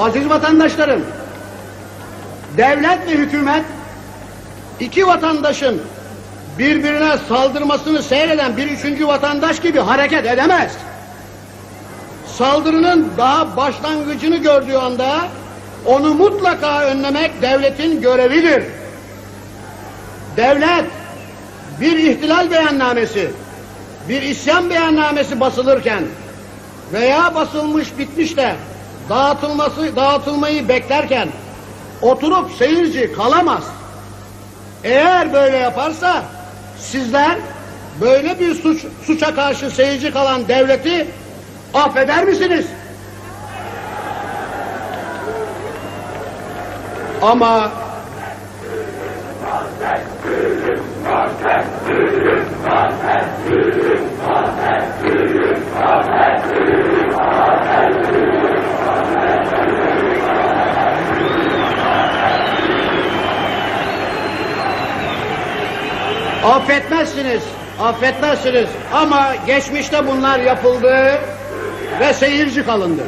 Aziz vatandaşlarım, devlet ve hükümet iki vatandaşın birbirine saldırmasını seyreden bir üçüncü vatandaş gibi hareket edemez. Saldırının daha başlangıcını gördüğü anda onu mutlaka önlemek devletin görevidir. Devlet bir ihtilal beyannamesi, bir isyan beyannamesi basılırken veya basılmış bitmiş de dağıtılması dağıtılmayı beklerken oturup seyirci kalamaz. Eğer böyle yaparsa sizler böyle bir suç, suça karşı seyirci kalan devleti affeder misiniz? Ama affetmezsiniz, affetmezsiniz. Ama geçmişte bunlar yapıldı ve seyirci kalındı.